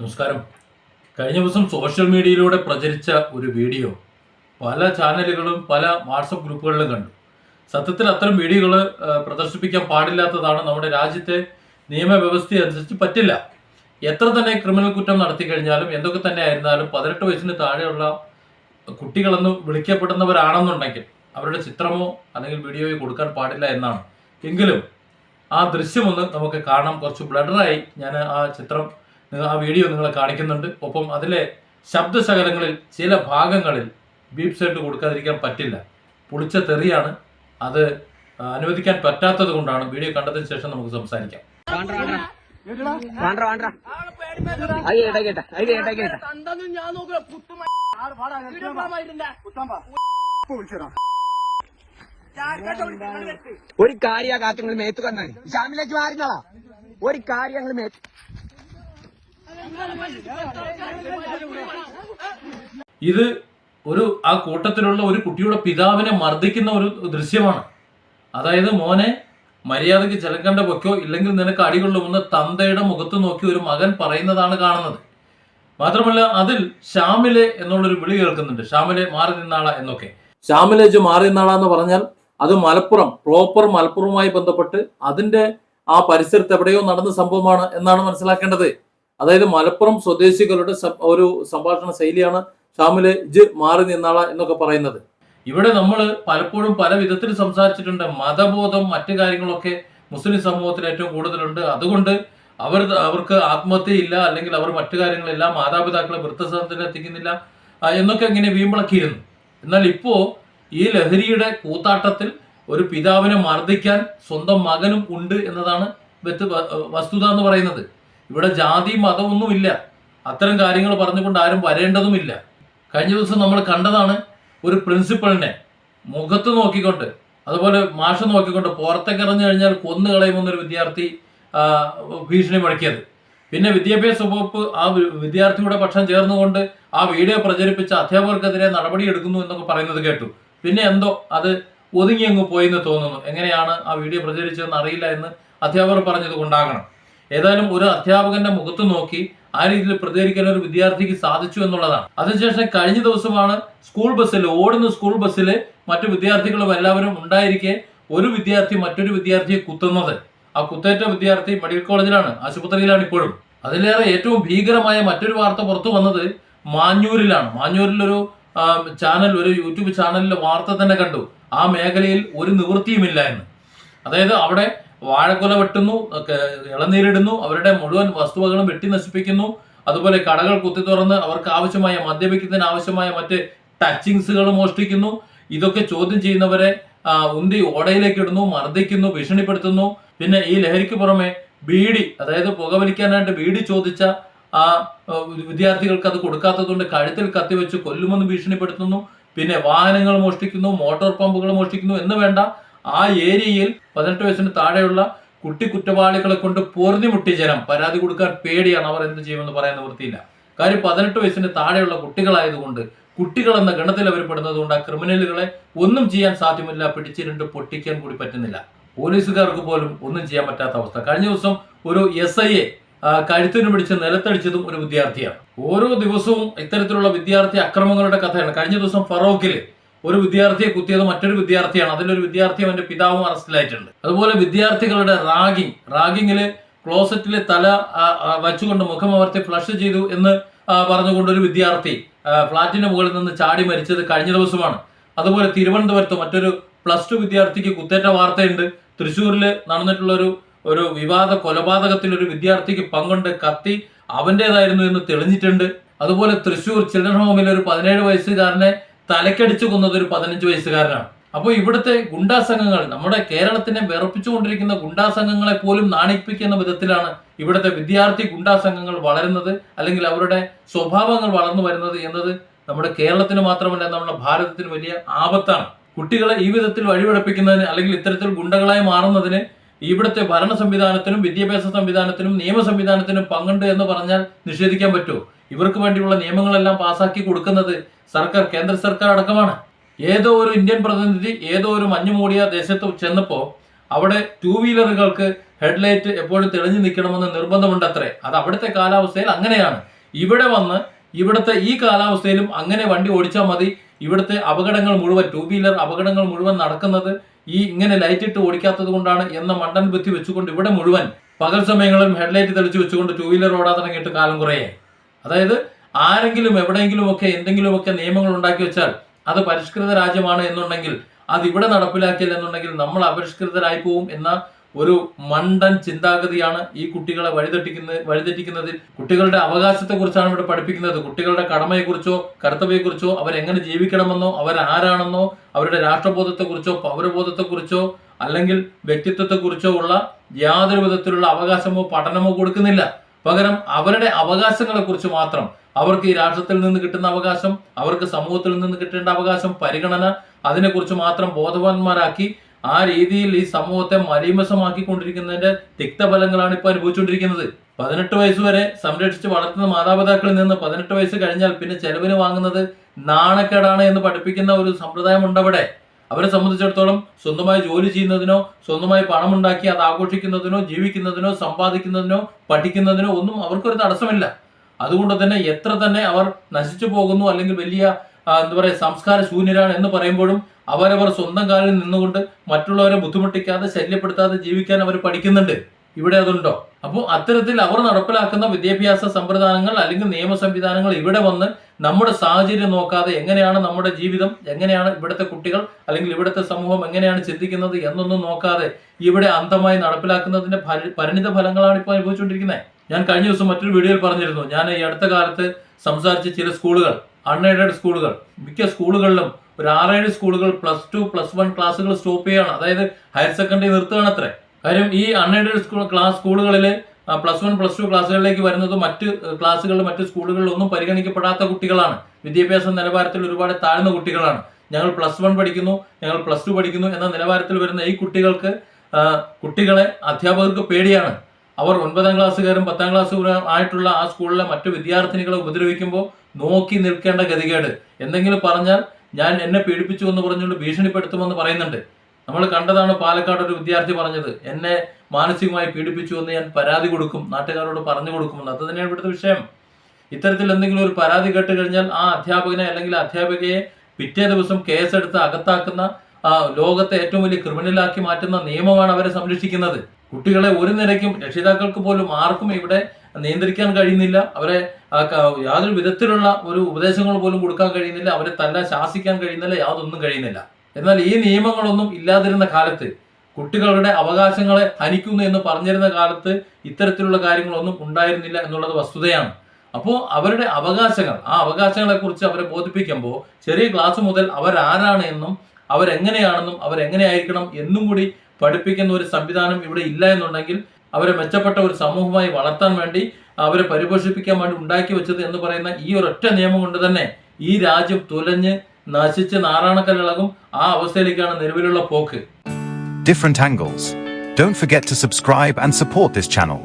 നമസ്കാരം. കഴിഞ്ഞ ദിവസം സോഷ്യൽ മീഡിയയിലൂടെ പ്രചരിച്ച ഒരു വീഡിയോ പല ചാനലുകളും പല വാട്സപ്പ് ഗ്രൂപ്പുകളിലും കണ്ടു. സത്യത്തിൽ അത്തരം വീഡിയോകൾ പ്രദർശിപ്പിക്കാൻ പാടില്ലാത്തതാണ് നമ്മുടെ രാജ്യത്തെ നിയമവ്യവസ്ഥ അനുസരിച്ച് പറ്റില്ല. എത്ര തന്നെ ക്രിമിനൽ കുറ്റം നടത്തി കഴിഞ്ഞാലും എന്തൊക്കെ തന്നെ ആയിരുന്നാലും പതിനെട്ട് വയസ്സിന് താഴെയുള്ള കുട്ടികളെന്ന് വിളിക്കപ്പെടുന്നവരാണെന്നുണ്ടെങ്കിൽ അവരുടെ ചിത്രമോ അല്ലെങ്കിൽ വീഡിയോയോ കൊടുക്കാൻ പാടില്ല എന്നാണ്. എങ്കിലും ആ ദൃശ്യമൊന്ന് നമുക്ക് കാണാം. കുറച്ച് ബ്ലഡറായി ഞാൻ ആ ചിത്രം ആ വീഡിയോ നിങ്ങളെ കാണിക്കുന്നുണ്ട്. ഒപ്പം അതിലെ ശബ്ദശകലങ്ങളിൽ ചില ഭാഗങ്ങളിൽ ബീപ് കൊടുക്കാതിരിക്കാൻ പറ്റില്ല. പുളിച്ച തെറിയാണ്. അത് അനുവദിക്കാൻ പറ്റാത്തത് കൊണ്ടാണ് വീഡിയോ കണ്ടതിന് ശേഷം നമുക്ക് സംസാരിക്കാം. ഒരു കാര്യ കാത്തുങ്ങൾ മേത്ത് കന്നാൽ ഷാമിലേക്ക് മാറിനാളാ ഒരു കാര്യങ്ങൾ മേത്ത് ഇത് ഒരു ആ കൂട്ടത്തിലുള്ള ഒരു കുട്ടിയുടെ പിതാവിനെ മർദ്ദിക്കുന്ന ഒരു ദൃശ്യമാണ്. അതായത് മോനെ മര്യാദയ്ക്ക് ചെലക്കണ്ട വെക്കോ ഇല്ലെങ്കിൽ നിനക്ക് അടികൊള്ളുമെന്ന് തന്തയുടെ മുഖത്ത് നോക്കി ഒരു മകൻ പറയുന്നതാണ് കാണുന്നത്. മാത്രമല്ല അതിൽ ഷാമിലെ എന്നുള്ളൊരു വിളി കേൾക്കുന്നുണ്ട്. ഷാമിലെ മാറി നിന്നാള എന്നൊക്കെ. ഷാമിലേജ് മാറി നിന്നാള എന്ന് പറഞ്ഞാൽ അത് മലപ്പുറം പ്രോപ്പർ മലപ്പുറവുമായി ബന്ധപ്പെട്ട് അതിന്റെ ആ പരിസരത്ത് എവിടെയോ നടന്ന സംഭവമാണ് എന്നാണ് മനസ്സിലാക്കേണ്ടത്. അതായത് മലപ്പുറം സ്വദേശികളുടെ ഒരു സംഭാഷണ ശൈലിയാണ് ഷാമിലെ ഇജ് മാറി നിന്നാള എന്നൊക്കെ പറയുന്നത്. ഇവിടെ നമ്മൾ പലപ്പോഴും പല വിധത്തിൽ സംസാരിച്ചിട്ടുണ്ട്. മതബോധം മറ്റു കാര്യങ്ങളൊക്കെ മുസ്ലിം സമൂഹത്തിൽ ഏറ്റവും കൂടുതലുണ്ട്. അതുകൊണ്ട് അവർ അവർക്ക് ആത്മഹത്യയില്ല അല്ലെങ്കിൽ അവർ മറ്റു കാര്യങ്ങളില്ല മാതാപിതാക്കളെ വൃദ്ധസദനത്തിൽ എത്തിക്കുന്നില്ല എന്നൊക്കെ ഇങ്ങനെ വീമ്പിളക്കിയിരുന്നു. എന്നാൽ ഇപ്പോ ഈ ലഹരിയുടെ കൂത്താട്ടത്തിൽ ഒരു പിതാവിനെ മർദ്ദിക്കാൻ സ്വന്തം മകനും ഉണ്ട് എന്നതാണ് വസ്തുത എന്ന് പറയുന്നത്. ഇവിടെ ജാതി മതമൊന്നുമില്ല. അത്തരം കാര്യങ്ങൾ പറഞ്ഞുകൊണ്ട് ആരും വരേണ്ടതുമില്ല. കഴിഞ്ഞ ദിവസം നമ്മൾ കണ്ടതാണ് ഒരു പ്രിൻസിപ്പളിനെ മുഖത്ത് നോക്കിക്കൊണ്ട് അതുപോലെ മാഷ് നോക്കിക്കൊണ്ട് പുറത്തേക്ക് ഇറങ്ങി കഴിഞ്ഞാൽ കൊന്നു കളയുമെന്നൊരു വിദ്യാർത്ഥി ഭീഷണി മുഴക്കിയത്. പിന്നെ വിദ്യാഭ്യാസ വകുപ്പ് ആ വിദ്യാർത്ഥിയുടെ പക്ഷം ചേർന്നുകൊണ്ട് ആ വീഡിയോ പ്രചരിപ്പിച്ച അധ്യാപകർക്കെതിരെ നടപടിയെടുക്കുന്നു എന്നൊക്കെ പറയുന്നത് കേട്ടു. പിന്നെ എന്തോ അത് ഒതുങ്ങി അങ്ങ് പോയെന്ന് തോന്നുന്നു. എങ്ങനെയാണ് ആ വീഡിയോ പ്രചരിച്ചതെന്ന് അറിയില്ല എന്ന് അധ്യാപകർ പറഞ്ഞത് കൊണ്ടാകണം. ഏതായാലും ഒരു അധ്യാപകന്റെ മുഖത്ത് നോക്കി ആ രീതിയിൽ പ്രതികരിക്കാൻ ഒരു വിദ്യാർത്ഥിക്ക് സാധിച്ചു എന്നുള്ളതാണ്. അതിനുശേഷം കഴിഞ്ഞ ദിവസമാണ് സ്കൂൾ ബസ്സിൽ ഓടുന്ന സ്കൂൾ ബസ്സിൽ മറ്റു വിദ്യാർത്ഥികളും എല്ലാവരും ഉണ്ടായിരിക്കെ ഒരു വിദ്യാർത്ഥി മറ്റൊരു വിദ്യാർത്ഥിയെ കുത്തുന്നത്. ആ കുത്തേറ്റ വിദ്യാർത്ഥി മെഡിക്കൽ കോളേജിലാണ് ആശുപത്രിയിലാണ് ഇപ്പോഴും. അതിലേറെ ഏറ്റവും ഭീകരമായ മറ്റൊരു വാർത്ത പുറത്തു വന്നത് മാഞ്ഞൂരിലാണ്. മാഞ്ഞൂരിലൊരു ചാനൽ ഒരു യൂട്യൂബ് ചാനലിലെ വാർത്ത തന്നെ കണ്ടു. ആ മേഖലയിൽ ഒരു നിവൃത്തിയുമില്ല എന്ന്. അതായത് അവിടെ വാഴക്കൊല വെട്ടുന്നു ഇളനീരിടുന്നു അവരുടെ മുഴുവൻ വസ്തുവകളും വെട്ടി നശിപ്പിക്കുന്നു. അതുപോലെ കടകൾ കുത്തി തുറന്ന് അവർക്ക് ആവശ്യമായ മദ്യപിക്കുന്നതിന് ആവശ്യമായ മറ്റ് ടച്ചിങ്സുകൾ മോഷ്ടിക്കുന്നു. ഇതൊക്കെ ചോദ്യം ചെയ്യുന്നവരെ ഉന്തി ഓടയിലേക്ക് ഇടുന്നു മർദ്ദിക്കുന്നു ഭീഷണിപ്പെടുത്തുന്നു. പിന്നെ ഈ ലഹരിക്ക് പുറമെ ബീഡി അതായത് പുകവലിക്കാനായിട്ട് ബീഡി ചോദിച്ച ആ, വിദ്യാർത്ഥികൾക്ക് അത് കൊടുക്കാത്തതുകൊണ്ട് കഴുത്തിൽ കത്തിവെച്ച് കൊല്ലുമെന്ന് ഭീഷണിപ്പെടുത്തുന്നു. പിന്നെ വാഹനങ്ങൾ മോഷ്ടിക്കുന്നു മോട്ടോർ പമ്പുകൾ മോഷ്ടിക്കുന്നു എന്ന് വേണ്ട. ആ ഏരിയയിൽ പതിനെട്ട് വയസ്സിന് താഴെയുള്ള കുട്ടി കുറ്റവാളികളെ കൊണ്ട് പൊറുതിമുട്ടി ജനം. പരാതി കൊടുക്കാൻ പേടിയാണ്. അവർ എന്ത് ചെയ്യുമെന്ന് പറയാൻ നിവൃത്തിയില്ല. കാര്യം പതിനെട്ട് വയസ്സിന് താഴെയുള്ള കുട്ടികളായതുകൊണ്ട് കുട്ടികൾ എന്ന ഗണത്തിൽ അവർ പെടുന്നത് കൊണ്ട് ആ ക്രിമിനലുകളെ ഒന്നും ചെയ്യാൻ സാധ്യമല്ല. പിടിച്ചിരുണ്ട് പൊട്ടിക്കാൻ കൂടി പറ്റുന്നില്ല. പോലീസുകാർക്ക് പോലും ഒന്നും ചെയ്യാൻ പറ്റാത്ത അവസ്ഥ. കഴിഞ്ഞ ദിവസം ഒരു എസ് ഐയെ കഴുത്തിന് പിടിച്ച് നിലത്തടിച്ചതും ഒരു വിദ്യാർത്ഥിയാണ്. ഓരോ ദിവസവും ഇത്തരത്തിലുള്ള വിദ്യാർത്ഥി അക്രമങ്ങളുടെ കഥയാണ്. കഴിഞ്ഞ ദിവസം ഫറോക്കിൽ ഒരു വിദ്യാർത്ഥിയെ കുത്തിയത് മറ്റൊരു വിദ്യാർത്ഥിയാണ്. അതിലൊരു വിദ്യാർത്ഥി അവന്റെ പിതാവും അറസ്റ്റിലായിട്ടുണ്ട്. അതുപോലെ വിദ്യാർത്ഥികളുടെ റാഗിങ്. റാഗിങ്ങിൽ ക്ലോസറ്റിലെ തല വച്ചുകൊണ്ട് മുഖം അമർത്തി ഫ്ലഷ് ചെയ്തു എന്ന് പറഞ്ഞുകൊണ്ട് ഒരു വിദ്യാർത്ഥി ഫ്ളാറ്റിന്റെ മുകളിൽ നിന്ന് ചാടി മരിച്ചത് കഴിഞ്ഞ ദിവസമാണ്. അതുപോലെ തിരുവനന്തപുരത്ത് മറ്റൊരു പ്ലസ് ടു വിദ്യാർത്ഥിക്ക് കുത്തേറ്റ വാർത്തയുണ്ട്. തൃശ്ശൂരിൽ നടന്നിട്ടുള്ള ഒരു ഒരു വിവാദ കൊലപാതകത്തിൽ ഒരു വിദ്യാർത്ഥിക്ക് പങ്കുണ്ട്. കത്തി അവന്റെതായിരുന്നു എന്ന് തെളിഞ്ഞിട്ടുണ്ട്. അതുപോലെ തൃശ്ശൂർ ചിൽഡ്രൻ ഹോമിൽ ഒരു പതിനേഴ് വയസ്സുകാരനെ തലക്കടിച്ചു കൊന്നത് ഒരു പതിനഞ്ച് വയസ്സുകാരനാണ്. അപ്പോൾ ഇവിടുത്തെ ഗുണ്ടാ സംഘങ്ങൾ നമ്മുടെ കേരളത്തിനെ വിറപ്പിച്ചുകൊണ്ടിരിക്കുന്ന ഗുണ്ടാ സംഘങ്ങളെ പോലും നാണിപ്പിക്കുന്ന വിധത്തിലാണ് ഇവിടുത്തെ വിദ്യാർത്ഥി ഗുണ്ടാ സംഘങ്ങൾ വളരുന്നത് അല്ലെങ്കിൽ അവരുടെ സ്വഭാവങ്ങൾ വളർന്നു വരുന്നത് എന്നത് നമ്മുടെ കേരളത്തിന് മാത്രമല്ല നമ്മുടെ ഭാരതത്തിന് വലിയ ആപത്താണ്. കുട്ടികളെ ഈ വിധത്തിൽ വഴിപഠിപ്പിക്കുന്നതിന് അല്ലെങ്കിൽ ഇത്തരത്തിൽ ഗുണ്ടകളായി മാറുന്നതിന് ഇവിടുത്തെ ഭരണ സംവിധാനത്തിനും വിദ്യാഭ്യാസ സംവിധാനത്തിനും നിയമ സംവിധാനത്തിനും പങ്കുണ്ട് എന്ന് പറഞ്ഞാൽ നിഷേധിക്കാൻ പറ്റുമോ? ഇവർക്ക് വേണ്ടിയുള്ള നിയമങ്ങളെല്ലാം പാസാക്കി കൊടുക്കുന്നത് സർക്കാർ കേന്ദ്ര സർക്കാർ അടക്കമാണ്. ഏതോ ഒരു ഇന്ത്യൻ പ്രതിനിധി ഏതോ ഒരു മഞ്ഞു മൂടിയ ദേശത്ത് ചെന്നപ്പോൾ അവിടെ ടൂ വീലറുകൾക്ക് ഹെഡ്ലൈറ്റ് എപ്പോഴും തെളിഞ്ഞു നിൽക്കണമെന്ന് നിർബന്ധമുണ്ടത്രേ. അത് അവിടുത്തെ കാലാവസ്ഥയിൽ അങ്ങനെയാണ്. ഇവിടെ വന്ന് ഇവിടുത്തെ ഈ കാലാവസ്ഥയിലും അങ്ങനെ വണ്ടി ഓടിച്ചാൽ മതി. ഇവിടുത്തെ അപകടങ്ങൾ മുഴുവൻ ടൂ വീലർ അപകടങ്ങൾ മുഴുവൻ നടക്കുന്നത് ഈ ഇങ്ങനെ ലൈറ്റ് ഇട്ട് ഓടിക്കാത്തത് കൊണ്ടാണ് എന്ന മണ്ടൻ ബുദ്ധി വെച്ചുകൊണ്ട് ഇവിടെ മുഴുവൻ പകൽ സമയങ്ങളിലും ഹെഡ്ലൈറ്റ് തെളിച്ചു വെച്ചുകൊണ്ട് ടൂ വീലർ ഓടാൻ തുടങ്ങിയിട്ട് കാലം കുറയായി അതായത് ആരെങ്കിലും എവിടെയെങ്കിലുമൊക്കെ എന്തെങ്കിലുമൊക്കെ നിയമങ്ങൾ ഉണ്ടാക്കി വെച്ചാൽ അത് പരിഷ്കൃത രാജ്യമാണ് എന്നുണ്ടെങ്കിൽ അത് ഇവിടെ നടപ്പിലാക്കിയില്ല എന്നുണ്ടെങ്കിൽ നമ്മൾ അപരിഷ്കൃതരായി പോവും എന്ന ഒരു മണ്ടൻ ചിന്താഗതിയാണ് ഈ കുട്ടികളെ വഴിതെറ്റിക്കുന്ന വഴിതെറ്റിക്കുന്നതിൽ. കുട്ടികളുടെ അവകാശത്തെക്കുറിച്ചാണ് ഇവിടെ പഠിപ്പിക്കുന്നത്. കുട്ടികളുടെ കടമയെക്കുറിച്ചോ കർത്തവ്യത്തെക്കുറിച്ചോ അവരെങ്ങനെ ജീവിക്കണമെന്നോ അവരാരാണെന്നോ അവരുടെ രാഷ്ട്രബോധത്തെക്കുറിച്ചോ പൗരബോധത്തെക്കുറിച്ചോ അല്ലെങ്കിൽ വ്യക്തിത്വത്തെക്കുറിച്ചോ ഉള്ള യാതൊരു വിധത്തിലുള്ള അവകാശമോ പഠനമോ കൊടുക്കുന്നില്ല. പകരം അവരുടെ അവകാശങ്ങളെ കുറിച്ച് മാത്രം അവർക്ക് ഈ രാഷ്ട്രത്തിൽ നിന്ന് കിട്ടുന്ന അവകാശം അവർക്ക് സമൂഹത്തിൽ നിന്ന് കിട്ടേണ്ട അവകാശം പരിഗണന അതിനെക്കുറിച്ച് മാത്രം ബോധവാന്മാരാക്കി ആ രീതിയിൽ ഈ സമൂഹത്തെ മലീമസമാക്കിക്കൊണ്ടിരിക്കുന്നതിന്റെ തിക്തഫലങ്ങളാണ് ഇപ്പോൾ അനുഭവിച്ചുകൊണ്ടിരിക്കുന്നത്. പതിനെട്ട് വയസ്സ് വരെ സംരക്ഷിച്ച് വളർത്തുന്ന മാതാപിതാക്കളിൽ നിന്ന് പതിനെട്ട് വയസ്സ് കഴിഞ്ഞാൽ പിന്നെ ചെലവിന് വാങ്ങുന്നത് നാണക്കേടാണ് എന്ന് പഠിപ്പിക്കുന്ന ഒരു സമ്പ്രദായം ഉണ്ട് അവിടെ അവരെ സംബന്ധിച്ചിടത്തോളം സ്വന്തമായി ജോലി ചെയ്യുന്നതിനോ സ്വന്തമായി പണം ഉണ്ടാക്കി അത് ആഘോഷിക്കുന്നതിനോ ജീവിക്കുന്നതിനോ സമ്പാദിക്കുന്നതിനോ പഠിക്കുന്നതിനോ ഒന്നും അവർക്കൊരു തടസ്സമില്ല. അതുകൊണ്ട് തന്നെ എത്ര തന്നെ അവർ നശിച്ചു പോകുന്നു അല്ലെങ്കിൽ വലിയ എന്താ പറയുക സംസ്കാര ശൂന്യരാണ് എന്ന് പറയുമ്പോഴും അവരവർ സ്വന്തം കാലിൽ നിന്നുകൊണ്ട് മറ്റുള്ളവരെ ബുദ്ധിമുട്ടിക്കാതെ ശല്യപ്പെടുത്താതെ ജീവിക്കാൻ അവർ പഠിക്കുന്നുണ്ട്. ഇവിടെ അതുണ്ടോ? അപ്പോൾ അത്തരത്തിൽ അവർ നടപ്പിലാക്കുന്ന വിദ്യാഭ്യാസ സമ്പ്രദായങ്ങൾ അല്ലെങ്കിൽ നിയമ സംവിധാനങ്ങൾ ഇവിടെ വന്ന് നമ്മുടെ സാഹചര്യം നോക്കാതെ എങ്ങനെയാണ് നമ്മുടെ ജീവിതം എങ്ങനെയാണ് ഇവിടുത്തെ കുട്ടികൾ അല്ലെങ്കിൽ ഇവിടുത്തെ സമൂഹം എങ്ങനെയാണ് ചിന്തിക്കുന്നത് എന്നൊന്നും നോക്കാതെ ഇവിടെ അന്ധമായി നടപ്പിലാക്കുന്നതിന്റെ പരിണിത ഫലങ്ങളാണ് ഇപ്പോൾ അനുഭവിച്ചുകൊണ്ടിരിക്കുന്നത്. ഞാൻ കഴിഞ്ഞ ദിവസം മറ്റൊരു വീഡിയോയിൽ പറഞ്ഞിരുന്നു. ഞാൻ ഈ അടുത്ത കാലത്ത് സംസാരിച്ച ചില സ്കൂളുകൾ അൺഎയ്ഡഡ് സ്കൂളുകൾ. മിക്ക സ്കൂളുകളിലും ഒരു ആറേഴ് സ്കൂളുകൾ പ്ലസ് ടു പ്ലസ് വൺ ക്ലാസ്സുകൾ സ്റ്റോപ്പ് ചെയ്യുകയാണ് അതായത് ഹയർ സെക്കൻഡറി നിർത്തുകയാണ് അത്രേ കാര്യം ഈ അൺഎയ്ഡഡ് സ്കൂൾ ക്ലാസ് സ്കൂളുകളിൽ പ്ലസ് വൺ പ്ലസ് ടു ക്ലാസ്സുകളിലേക്ക് വരുന്നത് മറ്റ് ക്ലാസ്സുകളിൽ മറ്റ് സ്കൂളുകളിൽ ഒന്നും പരിഗണിക്കപ്പെടാത്ത കുട്ടികളാണ്. വിദ്യാഭ്യാസ നിലവാരത്തിൽ ഒരുപാട് താഴ്ന്ന കുട്ടികളാണ്. ഞങ്ങൾ പ്ലസ് വൺ പഠിക്കുന്നു ഞങ്ങൾ പ്ലസ് ടു പഠിക്കുന്നു എന്ന നിലവാരത്തിൽ വരുന്ന ഈ കുട്ടികൾക്ക് കുട്ടികളെ അധ്യാപകർക്ക് പേടിയാണ്. അവർ ഒൻപതാം ക്ലാസ്സുകാരും പത്താം ക്ലാസ്സുകാരും ആയിട്ടുള്ള ആ സ്കൂളിലെ മറ്റു വിദ്യാർത്ഥിനികളെ ഉപദ്രവിക്കുമ്പോൾ നോക്കി നിൽക്കേണ്ട ഗതികേട്. എന്തെങ്കിലും പറഞ്ഞാൽ ഞാൻ എന്നെ പീഡിപ്പിച്ചു എന്ന് പറഞ്ഞുകൊണ്ട് ഭീഷണിപ്പെടുത്തുമെന്ന് പറയുന്നുണ്ട്. നമ്മൾ കണ്ടതാണ് പാലക്കാട് ഒരു വിദ്യാർത്ഥി പറഞ്ഞത് എന്നെ മാനസികമായി പീഡിപ്പിച്ചു എന്ന് ഞാൻ പരാതി കൊടുക്കും നാട്ടുകാരോട് പറഞ്ഞു കൊടുക്കുമെന്ന് അത് തന്നെയാണ് ഇവിടുത്തെ വിഷയം. ഇത്തരത്തിൽ എന്തെങ്കിലും ഒരു പരാതി കേട്ട് കഴിഞ്ഞാൽ ആ അധ്യാപകനെ അല്ലെങ്കിൽ അധ്യാപികയെ പിറ്റേ ദിവസം കേസെടുത്ത് അകത്താക്കുന്ന ആ ലോകത്തെ ഏറ്റവും വലിയ ക്രിമിനലാക്കി മാറ്റുന്ന നിയമമാണ് അവരെ സംരക്ഷിക്കുന്നത്. കുട്ടികളെ ഒരു നിരക്കും രക്ഷിതാക്കൾക്ക് പോലും ആർക്കും ഇവിടെ നിയന്ത്രിക്കാൻ കഴിയുന്നില്ല. അവരെ യാതൊരു വിധത്തിലുള്ള ഒരു ഉപദേശങ്ങൾ പോലും കൊടുക്കാൻ കഴിയുന്നില്ല. അവരെ തല്ല ശാസിക്കാൻ കഴിയുന്നില്ല. യാതൊന്നും കഴിയുന്നില്ല. എന്നാൽ ഈ നിയമങ്ങളൊന്നും ഇല്ലാതിരുന്ന കാലത്ത് കുട്ടികളുടെ അവകാശങ്ങളെ ഹനിക്കുന്നു എന്ന് പറഞ്ഞിരുന്ന കാലത്ത് ഇത്തരത്തിലുള്ള കാര്യങ്ങളൊന്നും ഉണ്ടായിരുന്നില്ല എന്നുള്ളത് വസ്തുതയാണ്. അപ്പോൾ അവരുടെ അവകാശങ്ങൾ ആ അവകാശങ്ങളെ കുറിച്ച് അവരെ ബോധിപ്പിക്കുമ്പോൾ ചെറിയ ക്ലാസ് മുതൽ അവരാരാണ് എന്നും അവരെങ്ങനെയാണെന്നും അവരെങ്ങനെയായിരിക്കണം എന്നും കൂടി പഠിപ്പിക്കുന്ന ഒരു സംവിധാനം ഇവിടെ ഇല്ല എന്നുണ്ടെങ്കിൽ അവരെ മെച്ചപ്പെട്ട ഒരു സമൂഹമായി വളർത്താൻ വേണ്ടി അവരെ പരിപോഷിപ്പിക്കാൻ വേണ്ടി ഉണ്ടാക്കി വെച്ചത് എന്ന് പറയുന്ന ഈ ഒരൊറ്റ നിയമം കൊണ്ട് തന്നെ ഈ രാജ്യം തുലഞ്ഞ് നശിച്ച് നാറാണക്കല്ലിളകും ആ അവസ്ഥയിലേക്കാണ് നിലവിലുള്ള പോക്ക് different angles. Don't forget to subscribe and support this channel.